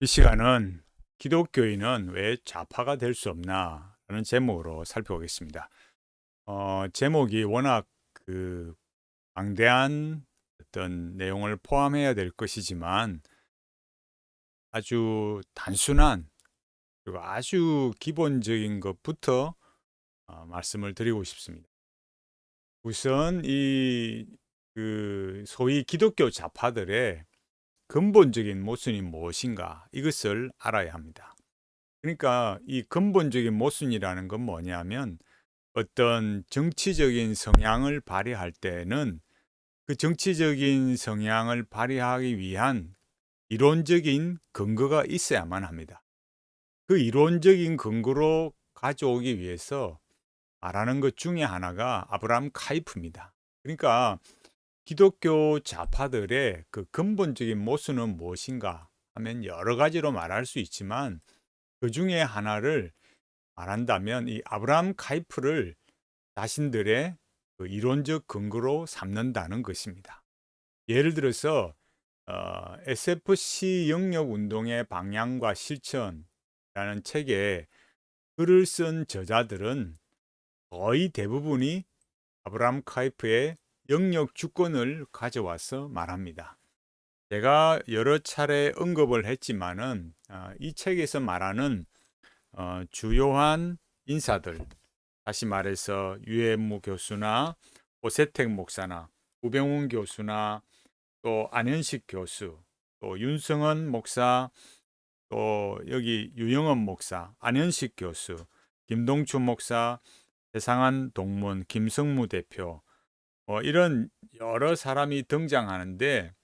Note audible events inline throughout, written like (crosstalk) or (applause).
이 시간은 기독교인은 왜 좌파가 될 수 없나? 라는 제목으로 살펴보겠습니다. 어, 제목이 워낙 그 방대한 어떤 내용을 포함해야 될 것이지만 아주 단순한 그리고 아주 기본적인 것부터 어, 말씀을 드리고 싶습니다. 우선 이 그 소위 기독교 좌파들의 근본적인 모순이 무엇인가 이것을 알아야 합니다. 그러니까 이 근본적인 모순이라는 건 뭐냐면 어떤 정치적인 성향을 발휘할 때는 그 정치적인 성향을 발휘하기 위한 이론적인 근거가 있어야만 합니다. 그 이론적인 근거로 가져오기 위해서 말하는 것 중에 하나가 아브라함 카이프입니다. 그러니까 기독교 좌파들의 그 근본적인 모순은 무엇인가 하면 여러 가지로 말할 수 있지만 그 중에 하나를 말한다면 이 아브라함 카이프를 자신들의 그 이론적 근거로 삼는다는 것입니다. 예를 들어서 어, SFC 영역 운동의 방향과 실천이라는 책에 글을 쓴 저자들은 거의 대부분이 아브라함 카이프의 영역 주권을 가져와서 말합니다. 제가 여러 차례 언급을 했지만은 어, 이 책에서 말하는 어, 주요한 인사들, 다시 말해서 유해무 교수나 오세택 목사나 우병훈 교수나 또 안현식 교수, 또 윤성원 목사, 또 여기 유영원 목사, 안현식 교수, 김동춘 목사, 세상한 동문, 김성무 대표, 뭐 이런 여러 사람이 등장하는데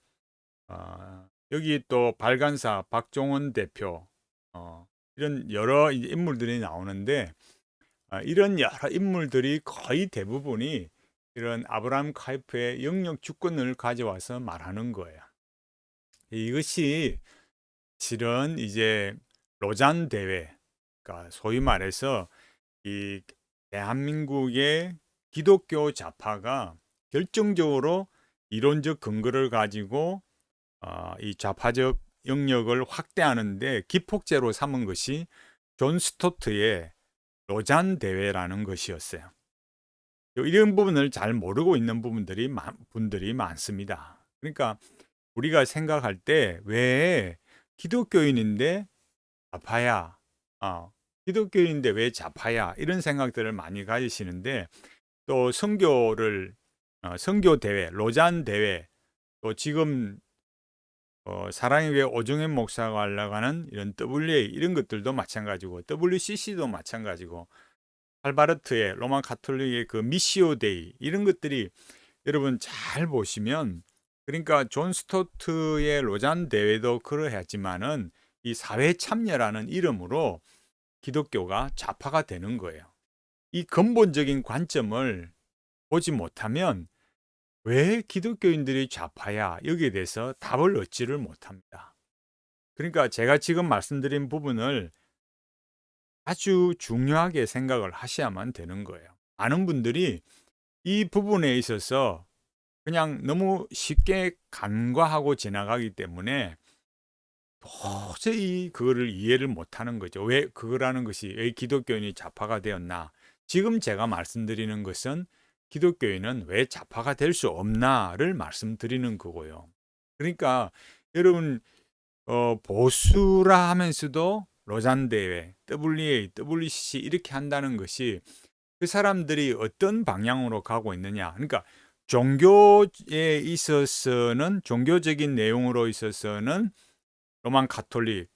어, 여기 또 발간사 박종원 대표 어, 이런 여러 인물들이 나오는데 어, 이런 여러 인물들이 거의 대부분이 이런 아브라함 카이프의 영역 주권을 가져와서 말하는 거예요. 이것이 실은 이제 로잔 대회, 그러니까 소위 말해서 이 대한민국의 기독교 좌파가 결정적으로 이론적 근거를 가지고 어, 이 좌파적 영역을 확대하는데 기폭제로 삼은 것이 존 스토트의 로잔 대회라는 것이었어요. 이런 부분을 잘 모르고 있는 부분들이 분들이 많습니다. 그러니까 우리가 생각할 때 왜 기독교인인데 좌파야? 어, 기독교인인데 왜 좌파야? 이런 생각들을 많이 가지시는데 또 성교를 어, 선교 대회, 로잔 대회, 또 지금 어, 사랑의 교회 오정현 목사가 하려고 하는 이런 WA 이런 것들도 마찬가지고 WCC도 마찬가지고 할바르트의 로만 카톨릭의 그 미시오 데이 이런 것들이 여러분 잘 보시면 그러니까 존 스토트의 로잔 대회도 그러했지만은 이 사회 참여라는 이름으로 기독교가 좌파가 되는 거예요. 이 근본적인 관점을 보지 못하면 왜 기독교인들이 좌파야? 여기에 대해서 답을 얻지를 못합니다. 그러니까 제가 지금 말씀드린 부분을 아주 중요하게 생각을 하셔야만 되는 거예요. 많은 분들이 이 부분에 있어서 그냥 너무 쉽게 간과하고 지나가기 때문에 도저히 그거를 이해를 못하는 거죠. 왜 그거라는 것이 왜 기독교인이 좌파가 되었나? 지금 제가 말씀드리는 것은 기독교인은 왜 좌파가 될 수 없나를 말씀드리는 거고요. 그러니까 여러분 어, 보수라 하면서도 로잔 대회, WA, WCC 이렇게 한다는 것이 그 사람들이 어떤 방향으로 가고 있느냐. 그러니까 종교에 있어서는 종교적인 내용으로 있어서는 로만 가톨릭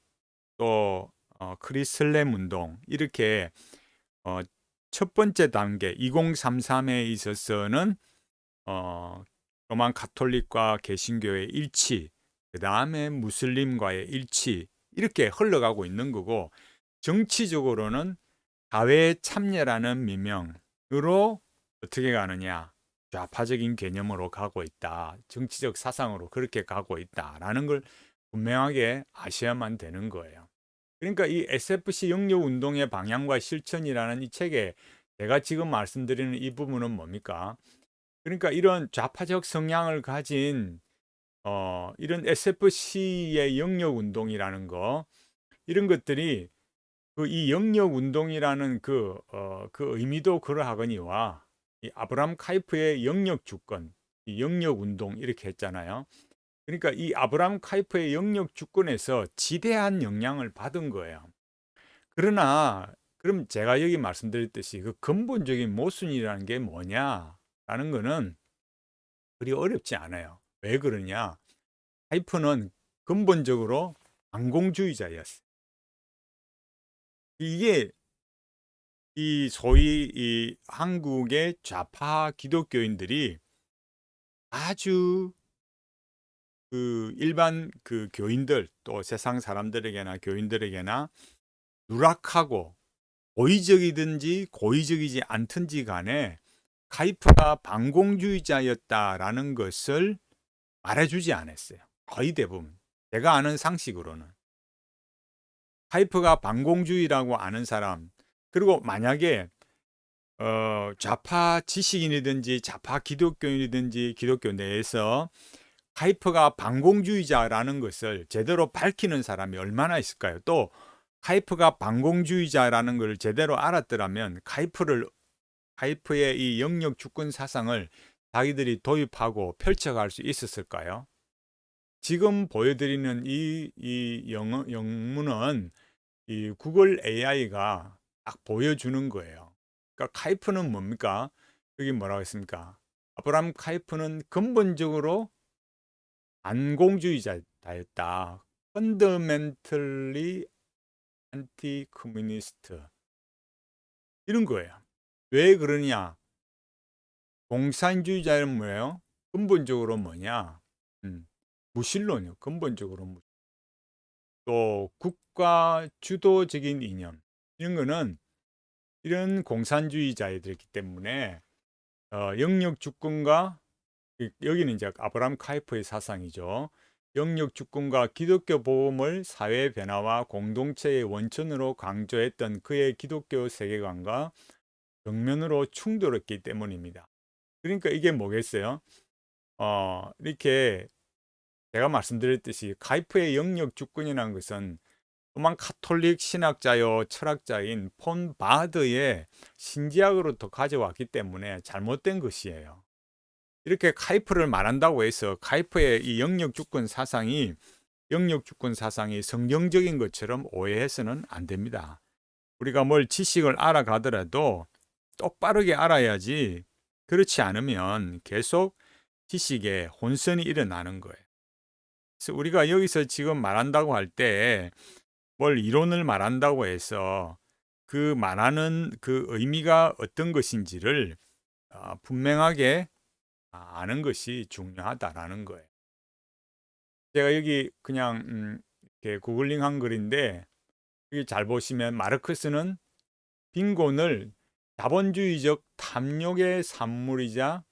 또 어, 크리슬렘 운동 이렇게 어, 첫 번째 단계 2033에 있어서는 어, 로만 가톨릭과 개신교의 일치, 그 다음에 무슬림과의 일치 이렇게 흘러가고 있는 거고 정치적으로는 사회 참여라는 미명으로 어떻게 가느냐 좌파적인 개념으로 가고 있다. 정치적 사상으로 그렇게 가고 있다라는 걸 분명하게 아셔야만 되는 거예요. 그러니까 이 SFC 영역 운동의 방향과 실천이라는 이 책에 제가 지금 말씀드리는 이 부분은 뭡니까? 그러니까 이런 좌파적 성향을 가진 어, 이런 SFC의 영역 운동이라는 거 이런 것들이 그 이 영역 운동이라는 그, 어, 그 의미도 그러하거니와 이 아브람 카이프의 영역 주권, 이 영역 운동 이렇게 했잖아요. 그러니까 이 아브람 카이프의 영역 주권에서 지대한 영향을 받은 거예요. 그러나 그럼 제가 여기 말씀드렸듯이 그 근본적인 모순이라는 게 뭐냐라는 거는 그리 어렵지 않아요. 왜 그러냐? 카이프는 근본적으로 반공주의자였어요. 이게 이 소위 이 한국의 좌파 기독교인들이 아주 그 일반 그 교인들 또 세상 사람들에게나 교인들에게나 누락하고 고의적이든지 고의적이지 않든지 간에 카이프가 반공주의자였다라는 것을 말해주지 않았어요. 거의 대부분. 제가 아는 상식으로는. 카이프가 반공주의라고 아는 사람, 그리고 만약에 어, 좌파 지식인이든지 좌파 기독교인이든지 기독교 내에서 카이프가 반공주의자라는 것을 제대로 밝히는 사람이 얼마나 있을까요? 또 카이프가 반공주의자라는 것을 제대로 알았더라면 카이프를 카이프의 이 영역 주권 사상을 자기들이 도입하고 펼쳐갈 수 있었을까요? 지금 보여드리는 이, 이 영, 영문은 이 구글 AI가 딱 보여주는 거예요. 그러니까 카이프는 뭡니까? 여기 뭐라고 했습니까? 아브람 카이프는 근본적으로 안티 커뮤니스트 이런 거예요. 왜 그러냐? 공산주의자는 뭐예요? 근본적으로 뭐냐? 음, 무신론이요. 근본적으로. 또 국가 주도적인 이념 이런 거는 이런 공산주의자들이기 때문에 어, 영역 주권과 여기는 이제 아브람 카이프의 사상이죠. 영역 주권과 기독교 보험을 사회 변화와 공동체의 원천으로 강조했던 그의 기독교 세계관과 정면으로 충돌했기 때문입니다. 그러니까 이게 뭐겠어요? 어, 이렇게 제가 말씀드렸듯이 카이프의 영역 주권이라는 것은 또한 카톨릭 신학자요 철학자인 폰 바드의 신지학으로부터 가져왔기 때문에 잘못된 것이에요. 이렇게 카이프를 말한다고 해서 카이프의 이 영역 주권 사상이 영역 주권 사상이 성경적인 것처럼 오해해서는 안 됩니다. 우리가 뭘 지식을 알아가더라도 똑바르게 알아야지 그렇지 않으면 계속 지식에 혼선이 일어나는 거예요. 그래서 우리가 여기서 지금 말한다고 할 때 뭘 이론을 말한다고 해서 그 말하는 그 의미가 어떤 것인지를 어, 분명하게 아는 것이 중요하다라는 거예요. 제가 여기 그냥 음, 이렇게 구글링 한 글인데 여기 잘 보시면 마르크스는 빈곤을 자본주의적 탐욕의 산물이자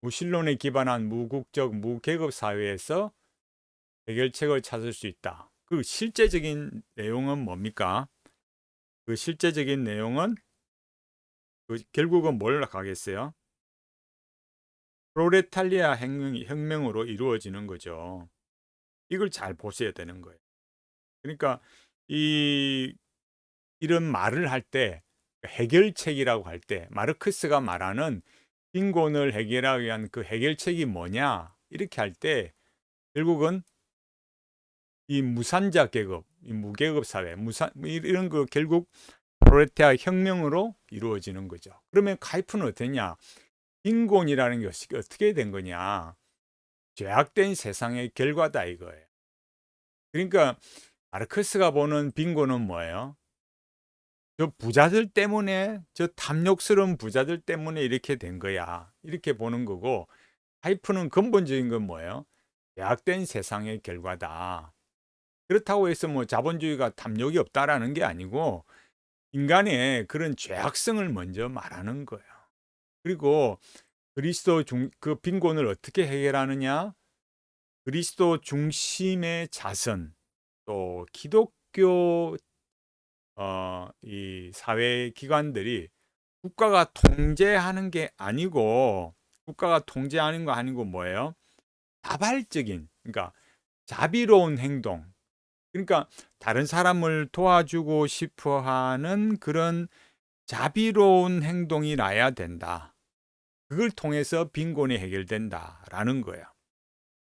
무신론에 기반한 무국적 무계급 사회에서 해결책을 찾을 수 있다. 그 실제적인 내용은 뭡니까? 그 실제적인 내용은 그 결국은 뭘 가겠어요? 프로레탈리아 혁명, 혁명 으로 이루어지는 거죠. 이걸 잘 보셔야 되는 거예요. 그러니까 이 이런 말을 할 때 해결책이라고 할 때 마르크스가 말하는 빈곤을 해결하기 위한 그 해결책이 뭐냐 이렇게 할 때 결국은 이 무산자 계급, 이 무계급 사회, 무산 뭐 이런 그 결국 프로레타 혁명으로 이루어지는 거죠. 그러면 카이프는 어떠냐? 빈곤이라는 것이 어떻게 된 거냐? 죄악된 세상의 결과다 이거예요. 그러니까 마르크스가 보는 빈곤은 뭐예요? 저 부자들 때문에 저 탐욕스러운 부자들 때문에 이렇게 된 거야. 이렇게 보는 거고 하이프는 근본적인 건 뭐예요? 죄악된 세상의 결과다. 그렇다고 해서 뭐 자본주의가 탐욕이 없다라는 게 아니고 인간의 그런 죄악성을 먼저 말하는 거예요. 그리고 그리스도 중, 그 빈곤을 어떻게 해결하느냐? 그리스도 중심의 자선, 또 기독교 어, 이 사회 기관들이 국가가 통제하는 게 아니고 국가가 통제하는 거 아니고 뭐예요? 자발적인 그러니까 자비로운 행동 그러니까 다른 사람을 도와주고 싶어 하는 그런 자비로운 행동이 나야 된다. 그걸 통해서 빈곤이 해결된다라는 거야.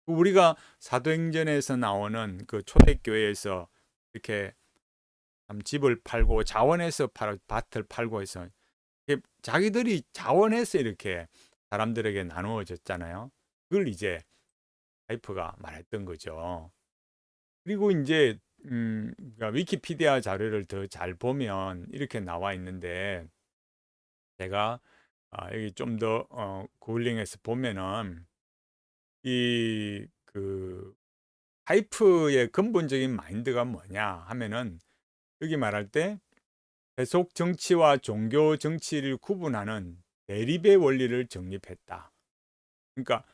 우리가 사도행전에서 나오는 그 초대교회에서 이렇게 참 집을 팔고 자원해서 팔, 밭을 팔고 해서 자기들이 자원해서 이렇게 사람들에게 나누어졌잖아요. 그걸 이제 와이프가 말했던 거죠. 그리고 이제 음, 그러니까 위키피디아 자료를 더 잘 보면 이렇게 나와 있는데 제가 아, 여기 좀 더 어, 구글링해서 보면은 이 그 하이프의 근본적인 마인드가 뭐냐 하면은 여기 말할 때 세속 정치와 종교 정치를 구분하는 대립의 원리를 정립했다. 그러니까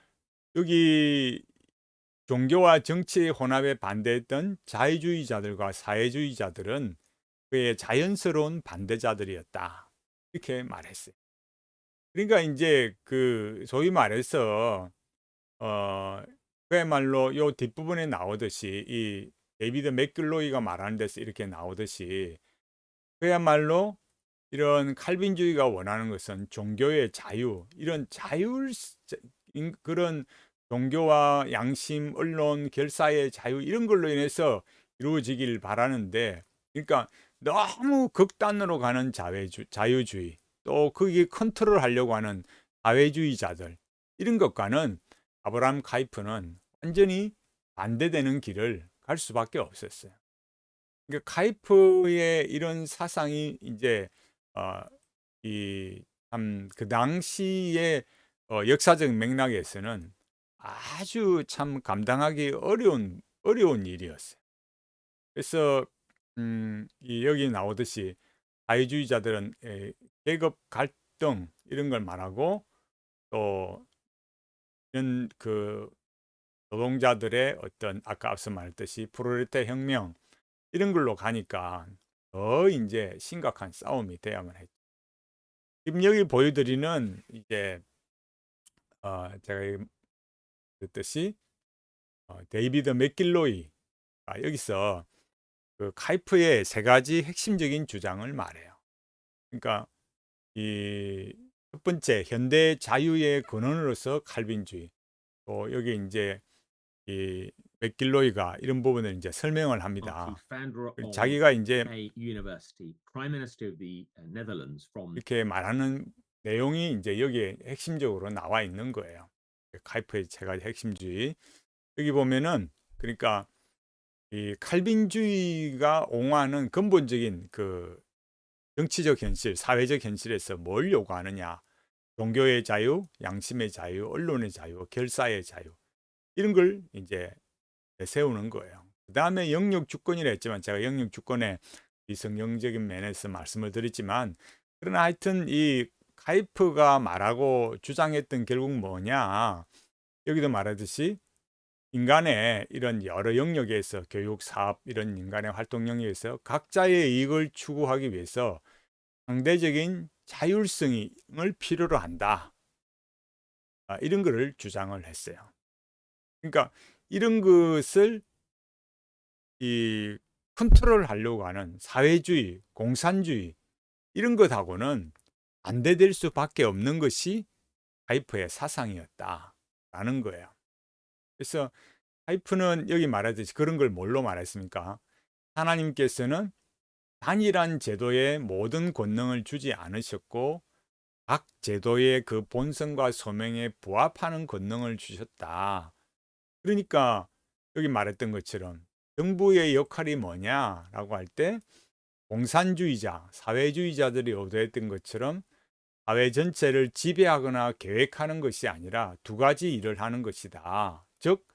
여기 종교와 정치의 혼합에 반대했던 자유주의자들과 사회주의자들은 그의 자연스러운 반대자들이었다. 이렇게 말했어요. 그러니까 이제 그 소위 말해서 어 그야말로 요 뒷부분에 나오듯이 이 데이비드 맥글로이가 말하는 데서 이렇게 나오듯이 그야말로 이런 칼빈주의가 원하는 것은 종교의 자유, 이런 자율 그런 종교와 양심, 언론, 결사의 자유 이런 걸로 인해서 이루어지길 바라는데 그러니까 너무 극단으로 가는 자유주, 자유주의 또 거기에 컨트롤 하려고 하는 사회주의자들 이런 것과는 아브라함 카이프는 완전히 반대되는 길을 갈 수밖에 없었어요. 그러니까 카이프의 이런 사상이 이제 어, 이참 그 당시의 어, 역사적 맥락에서는 아주 참 감당하기 어려운 어려운 일이었어요. 그래서 음, 이 여기 나오듯이 자유주의자들은 에, 계급 갈등 이런 걸 말하고 또 이런 그 노동자들의 어떤 아까 앞서 말했듯이 프로레타 혁명 이런 걸로 가니까 더 이제 심각한 싸움이 돼야만 했죠. 지금 여기 보여드리는 이제 어 제가 그랬듯이 어 데이비드 맥길로이 아, 여기서 그 카이프의 세 가지 핵심적인 주장을 말해요. 그러니까 이 첫 번째 현대 자유의 근원으로서 칼빈주의. 또 여기 이제 이 맥길로이가 이런 부분을 이제 설명을 합니다. 자기가 이제 이렇게 말하는 내용이 이제 여기에 핵심적으로 나와 있는 거예요. 카이프의 세 가지 핵심주의. 여기 보면은 그러니까 이 칼빈주의가 옹호하는 근본적인 그 정치적 현실, 사회적 현실에서 뭘 요구하느냐? 종교의 자유, 양심의 자유, 언론의 자유, 결사의 자유 이런 걸 이제 세우는 거예요. 그 다음에 영역 주권이라 했지만 제가 영역 주권의 비성경적인 면에서 말씀을 드렸지만 그러나 하여튼 이 카이프가 말하고 주장했던 결국 뭐냐 여기도 말하듯이 인간의 이런 여러 영역에서 교육, 사업 이런 인간의 활동 영역에서 각자의 이익을 추구하기 위해서 상대적인 자율성을 필요로 한다. 아, 이런 것을 주장을 했어요. 그러니까 이런 것을 이 컨트롤 하려고 하는 사회주의, 공산주의 이런 것하고는 반대될 수밖에 없는 것이 하이프의 사상이었다라는 거예요. 그래서 하이프는 여기 말하듯이 그런 걸 뭘로 말했습니까? 하나님께서는 단일한 제도에 모든 권능을 주지 않으셨고 각 제도의 그 본성과 소명에 부합하는 권능을 주셨다. 그러니까 여기 말했던 것처럼 정부의 역할이 뭐냐라고 할 때 공산주의자, 사회주의자들이 의도했던 것처럼 사회 전체를 지배하거나 계획하는 것이 아니라 두 가지 일을 하는 것이다. 즉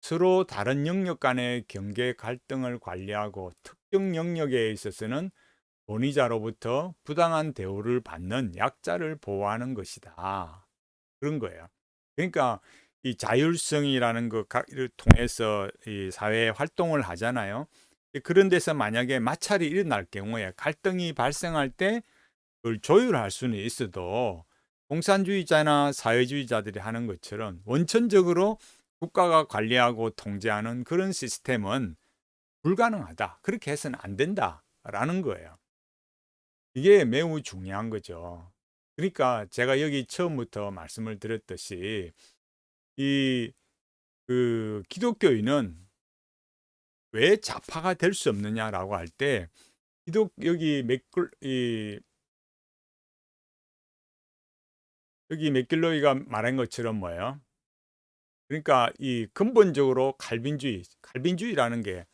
서로 다른 영역 간의 경계 갈등을 관리하고 특정 영역에 있어서는 권위자로부터 부당한 대우를 받는 약자를 보호하는 것이다. 그런 거예요. 그러니까 이 자율성이라는 것을 통해서 이 사회 활동을 하잖아요. 그런 데서 만약에 마찰이 일어날 경우에 갈등이 발생할 때 그걸 조율할 수는 있어도 공산주의자나 사회주의자들이 하는 것처럼 원천적으로 국가가 관리하고 통제하는 그런 시스템은 불가능하다. 그렇게 해서는 안 된다라는 거예요. 이게 매우 중요한 거죠. 그러니까 제가 여기 처음부터 말씀을 드렸듯이 이 그 기독교인은 왜 좌파가 될 수 없느냐라고 할 때 기독 여기 맥글 이 여기 맥길로이가 말한 것처럼 뭐예요? 그러니까 이 근본적으로 칼빈주의, 칼빈주의라는 게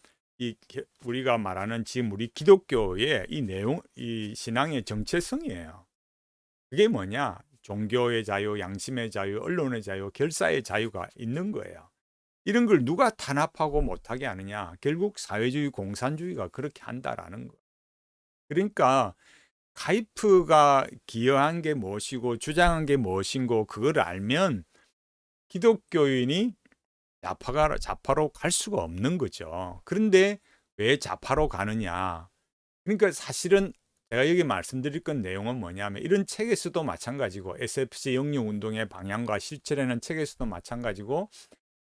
이 우리가 말하는 지금 우리 기독교의 이 내용, 이 신앙의 정체성이에요. 그게 뭐냐? 종교의 자유, 양심의 자유, 언론의 자유, 결사의 자유가 있는 거예요. 이런 걸 누가 탄압하고 못하게 하느냐? 결국 사회주의, 공산주의가 그렇게 한다라는 거. 그러니까 카이프가 기여한 게 무엇이고 주장한 게 무엇인고 그걸 알면 기독교인이 좌파가 좌파로 갈 수가 없는 거죠. 그런데 왜 좌파로 가느냐? 그러니까 사실은 제가 여기 말씀드릴 건 내용은 뭐냐면 이런 책에서도 마찬가지고 SFC 영유 운동의 방향과 실체라는 책에서도 마찬가지고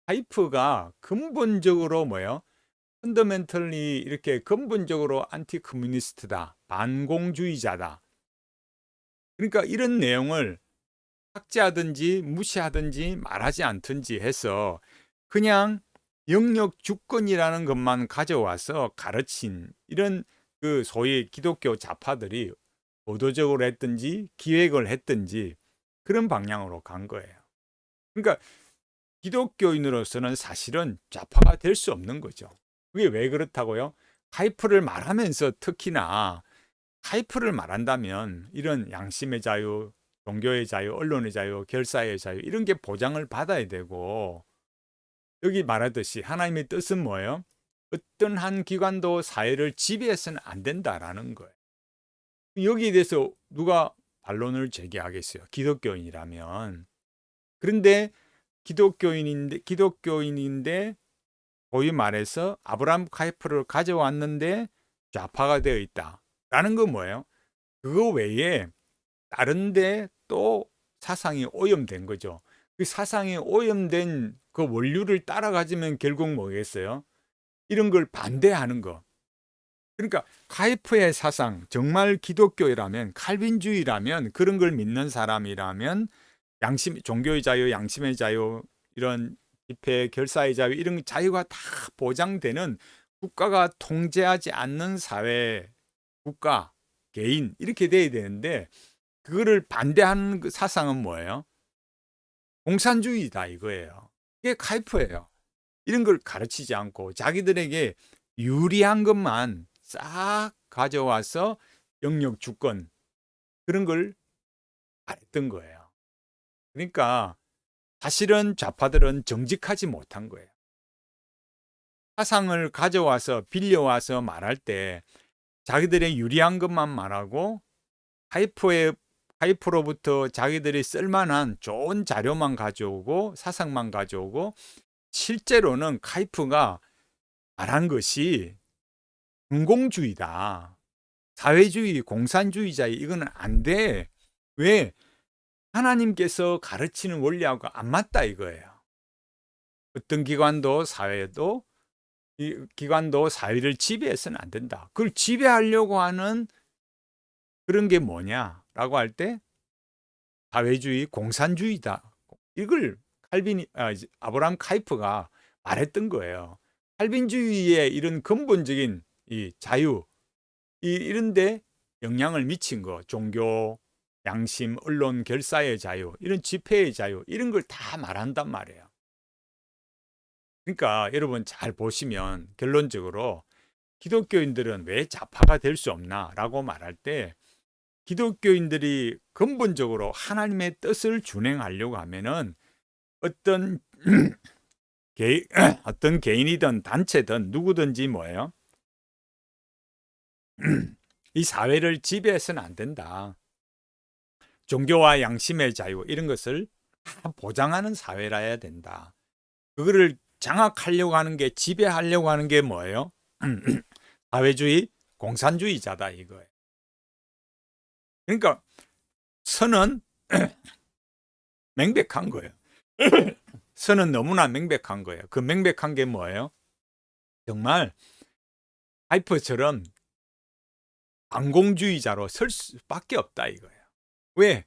하이프가 근본적으로 뭐예요? 펀더멘털리 이렇게 근본적으로 안티 커뮤니스트다. 반공주의자다. 그러니까 이런 내용을 삭제하든지 무시하든지 말하지 않든지 해서 그냥 영역 주권이라는 것만 가져와서 가르친 이런 그 소위 기독교 좌파들이 의도적으로 했든지 기획을 했든지 그런 방향으로 간 거예요. 그러니까 기독교인으로서는 사실은 좌파가 될 수 없는 거죠. 그게 왜 그렇다고요? 하이프를 말하면서 특히나 하이프를 말한다면 이런 양심의 자유, 종교의 자유, 언론의 자유, 결사의 자유 이런 게 보장을 받아야 되고 여기 말하듯이 하나님의 뜻은 뭐예요? 어떤 한 기관도 사회를 지배해서는 안 된다라는 거예요. 여기에 대해서 누가 반론을 제기하겠어요? 기독교인이라면. 그런데 기독교인인데 기독교인인데 소위 말해서 아브라함 카이프를 가져왔는데 좌파가 되어 있다라는 건 뭐예요? 그거 외에 다른데 또 사상이 오염된 거죠. 그 사상이 오염된 그 원류를 따라가지면 결국 뭐겠어요? 이런 걸 반대하는 거. 그러니까 카이프의 사상, 정말 기독교라면 칼빈주의라면 그런 걸 믿는 사람이라면 양심, 종교의 자유, 양심의 자유, 이런 집회, 결사의 자유 이런 자유가 다 보장되는 국가가 통제하지 않는 사회, 국가, 개인 이렇게 돼야 되는데 그거를 반대하는 그 사상은 뭐예요? 공산주의다 이거예요. 이게 카이프예요. 이런 걸 가르치지 않고 자기들에게 유리한 것만 싹 가져와서 영역 주권 그런 걸 말했던 거예요. 그러니까 사실은 좌파들은 정직하지 못한 거예요. 사상을 가져와서 빌려와서 말할 때 자기들의 유리한 것만 말하고 하이프의 하이프로부터 자기들이 쓸만한 좋은 자료만 가져오고 사상만 가져오고 실제로는 카이프가 말한 것이 공공주의다. 사회주의, 공산주의자 이거는 안 돼. 왜? 하나님께서 가르치는 원리하고 안 맞다 이거예요. 어떤 기관도 사회도 이 기관도 사회를 지배해서는 안 된다. 그걸 지배하려고 하는 그런 게 뭐냐라고 할 때 사회주의, 공산주의다. 이걸 칼빈이 아, 아브라함 카이프가 말했던 거예요. 칼빈주의의 이런 근본적인 이 자유 이 이런데 영향을 미친 거 종교 양심 언론 결사의 자유 이런 집회의 자유 이런 걸 다 말한단 말이에요. 그러니까 여러분 잘 보시면 결론적으로 기독교인들은 왜 좌파가 될 수 없나라고 말할 때 기독교인들이 근본적으로 하나님의 뜻을 준행하려고 하면은 어떤 (clears throat) 개, (clears throat) 어떤 개인이든 단체든 누구든지 뭐예요? (clears throat) 이 사회를 지배해서는 안 된다. 종교와 양심의 자유 이런 것을 다 보장하는 사회라 해야 된다. 그거를 장악하려고 하는 게 지배하려고 하는 게 뭐예요? 사회주의, 공산주의자다 이거예요. 그러니까 선은 (clears throat) 맹백한 거예요. 선은 너무나 명백한 거예요. 그 명백한 게 뭐예요? 정말 하이퍼처럼 반공주의자로 설 수밖에 없다 이거예요. 왜?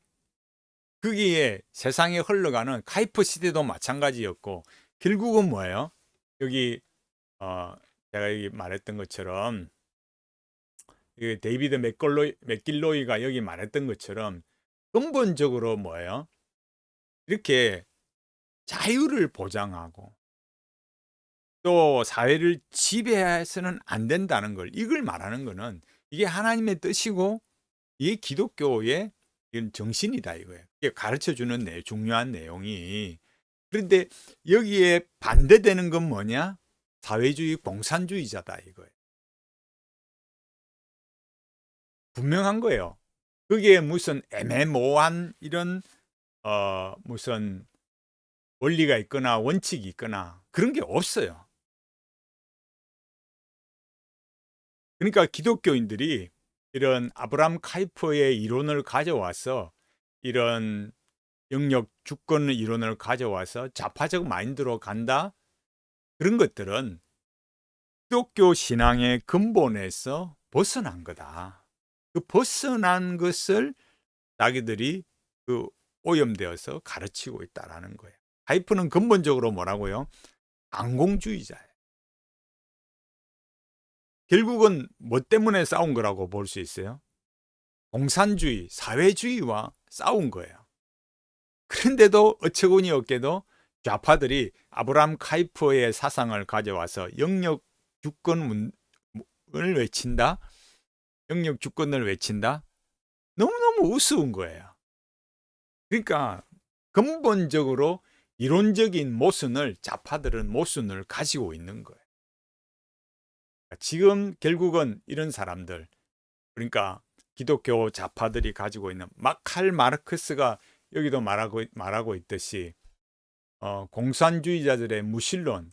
거기에 세상에 흘러가는 카이퍼 시대도 마찬가지였고 결국은 뭐예요? 여기 어 제가 여기 말했던 것처럼 이 데이비드 맥걸로이, 맥길로이가 여기 말했던 것처럼 근본적으로 뭐예요? 이렇게 자유를 보장하고 또 사회를 지배해서는 안 된다는 걸 이걸 말하는 거는 이게 하나님의 뜻이고 이게 기독교의 정신이다 이거예요. 가르쳐 주는 내 중요한 내용이 그런데 여기에 반대되는 건 뭐냐? 사회주의 공산주의자다 이거예요. 분명한 거예요. 그게 무슨 애매모호한 이런 어 무슨 원리가 있거나 원칙이 있거나 그런 게 없어요. 그러니까 기독교인들이 이런 아브람 카이퍼의 이론을 가져와서 이런 영역 주권 이론을 가져와서 좌파적 마인드로 간다. 그런 것들은 기독교 신앙의 근본에서 벗어난 거다. 그 벗어난 것을 자기들이 그 오염되어서 가르치고 있다라는 거예요. 하이프는 근본적으로 뭐라고요? 안공주의자예요. 결국은 뭐 때문에 싸운 거라고 볼 수 있어요? 공산주의, 사회주의와 싸운 거예요. 그런데도 어처구니 없게도 좌파들이 아브람 카이퍼의 사상을 가져와서 영역 주권을 외친다? 영역 주권을 외친다? 너무너무 우스운 거예요. 그러니까 근본적으로 이론적인 모순을 좌파들은 모순을 가지고 있는 거예요. 지금 결국은 이런 사람들 그러니까 기독교 좌파들이 가지고 있는 마칼 마르크스가 여기도 말하고 말하고 있듯이 어, 공산주의자들의 무신론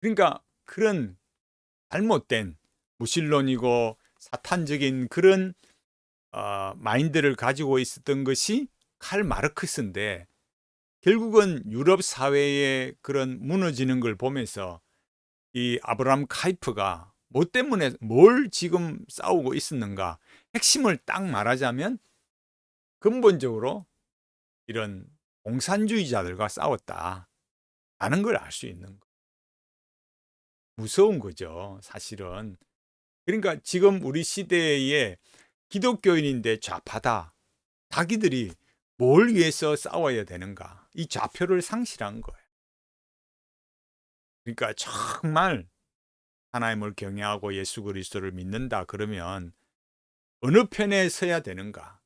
그러니까 그런 잘못된 무신론이고 사탄적인 그런 어, 마인드를 가지고 있었던 것이 칼 마르크스인데 결국은 유럽 사회의 그런 무너지는 걸 보면서 이 아브람 카이프가 뭐 때문에 뭘 지금 싸우고 있었는가 핵심을 딱 말하자면 근본적으로 이런 공산주의자들과 싸웠다 라는 걸 알 수 있는 거. 무서운 거죠 사실은 그러니까 지금 우리 시대에 기독교인인데 좌파다 자기들이 뭘 위해서 싸워야 되는가 이 좌표를 상실한 거예요 그러니까 정말 하나님을 경외하고 예수 그리스도를 믿는다 그러면 어느 편에 서야 되는가?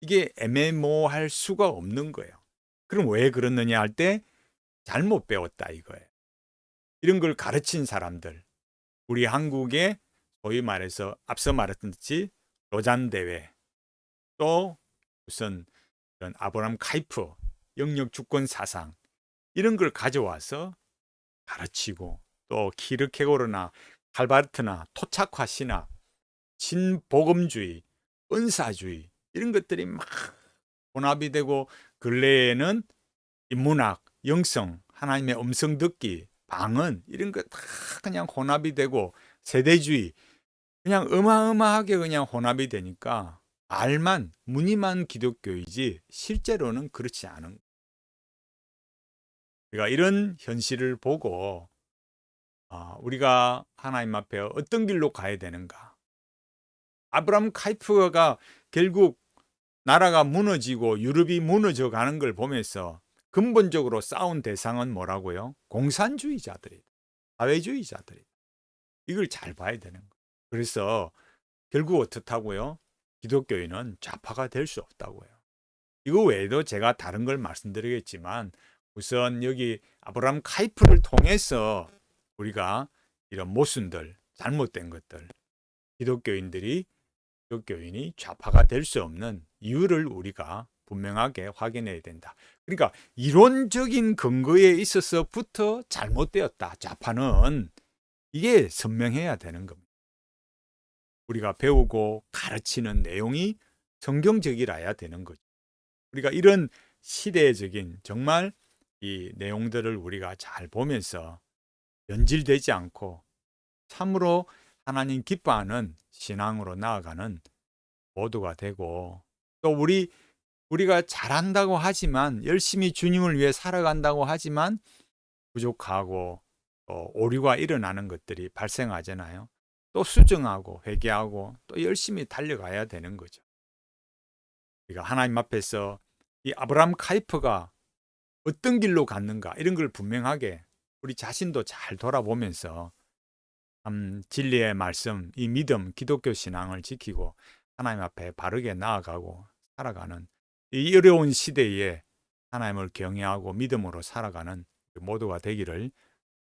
이게 애매모호할 수가 없는 거예요. 그럼 왜 그렇느냐 할 때 잘못 배웠다 이거예요. 이런 걸 가르친 사람들, 우리 한국에 소위 말해서 앞서 말했던 듯이 로잔 대회, 또 무슨 이런 아브람 카이프 영역 주권 사상 이런 걸 가져와서 가르치고 또 키르케고르나 칼바르트나 토착화 신학, 신복음주의, 은사주의 이런 것들이 막 혼합이 되고 근래에는 인문학, 영성, 하나님의 음성 듣기, 방언 이런 거 다 그냥 혼합이 되고 세대주의 그냥 어마어마하게 그냥 혼합이 되니까 알만 무늬만 기독교이지 실제로는 그렇지 않은 우리가 이런 현실을 보고 아, 우리가 하나님 앞에 어떤 길로 가야 되는가? 아브람 카이프가 결국 나라가 무너지고 유럽이 무너져 가는 걸 보면서 근본적으로 싸운 대상은 뭐라고요? 공산주의자들이다. 사회주의자들이다. 이걸 잘 봐야 되는 거예요. 그래서 결국 어떻다고요? 기독교인은 좌파가 될 수 없다고요. 이거 외에도 제가 다른 걸 말씀드리겠지만 우선 여기 아브라함 카이프를 통해서 우리가 이런 모순들, 잘못된 것들, 기독교인들이 기독교인이 좌파가 될 수 없는 이유를 우리가 분명하게 확인해야 된다. 그러니까 이론적인 근거에 있어서부터 잘못되었다. 좌파는 이게 선명해야 되는 겁니다. 우리가 배우고 가르치는 내용이 성경적이라야 되는 거죠. 우리가 이런 시대적인 정말 이 내용들을 우리가 잘 보면서 연질되지 않고 참으로 하나님 기뻐하는 신앙으로 나아가는 모두가 되고 또 우리 우리가 잘한다고 하지만 열심히 주님을 위해 살아간다고 하지만 부족하고 또 오류가 일어나는 것들이 발생하잖아요. 또 수정하고 회개하고 또 열심히 달려가야 되는 거죠. 우리가 하나님 앞에서 이 아브라함 카이퍼가 어떤 길로 갔는가 이런 걸 분명하게 우리 자신도 잘 돌아보면서 참 진리의 말씀, 이 믿음, 기독교 신앙을 지키고 하나님 앞에 바르게 나아가고 살아가는 이 어려운 시대에 하나님을 경외하고 믿음으로 살아가는 모두가 되기를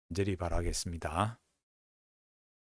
간절히 바라겠습니다.